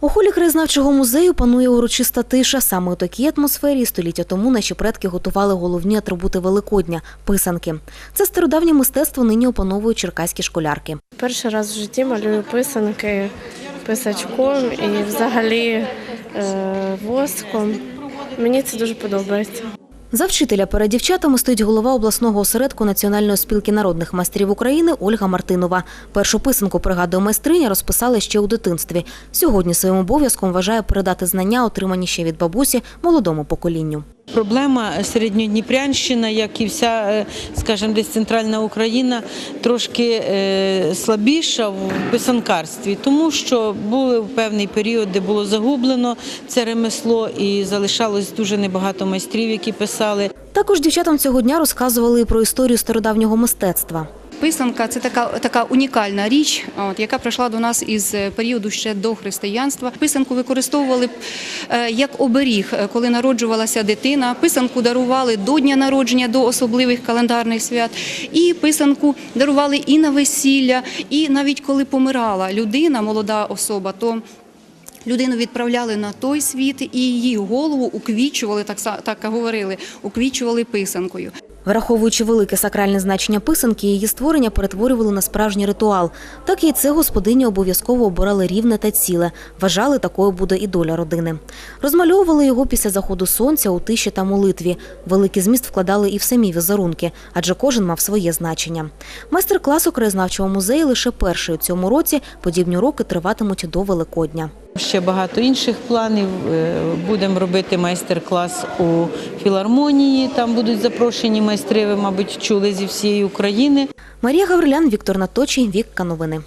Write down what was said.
У холі краєзнавчого музею панує урочиста тиша. Саме у такій атмосфері століття тому наші предки готували головні атрибути Великодня писанки. Це стародавнє мистецтво нині опановують черкаські школярки. Перший раз в житті малюю писанки писачком і взагалі е, воском. Мені це дуже подобається. За вчителя перед дівчатами стоїть голова обласного осередку Національної спілки народних майстрів України Ольга Мартинова. Першу писанку, пригадує майстриня, розписали ще у дитинстві. Сьогодні своїм обов'язком вважає передати знання, отримані ще від бабусі, молодому поколінню. Проблема середньодніпрянщина, як і вся, е, скажімо, десь центральна Україна, трошки е, слабіша в писанкарстві, тому що були в певний період, де було загублено це ремесло, і залишалось дуже небагато майстрів, які писали. Також дівчатам цього дня розказували про історію стародавнього мистецтва. Писанка це така, така унікальна річ, от, яка прийшла до нас із е, періоду ще до християнства. Писанку використовували е, як оберіг, е, коли народжувалася дитина. Писанку дарували до дня народження, до особливих календарних свят. І писанку дарували і на весілля, і навіть коли помирала людина, молода особа, то Людину відправляли на той світ і її голову уквічували, так, так говорили, уквічували писанкою. Враховуючи велике сакральне значення писанки, її створення перетворювали на справжній ритуал. Так і це господині обов'язково обирали рівне та ціле. Вважали, такою буде і доля родини. Розмальовували його після заходу сонця у тиші та молитві. Великий зміст вкладали і в самі візерунки, адже кожен мав своє значення. Майстер-клас у краєзнавчого музею лише перший у цьому році. Подібні уроки триватимуть до Великодня. Ще багато інших планів. Е, Будемо робити майстер-клас у філармонії. Там будуть запрошені майстри, ви, мабуть, чули зі всієї України. Марія Гаврилян, Віктор Наточий, Вікка Новини.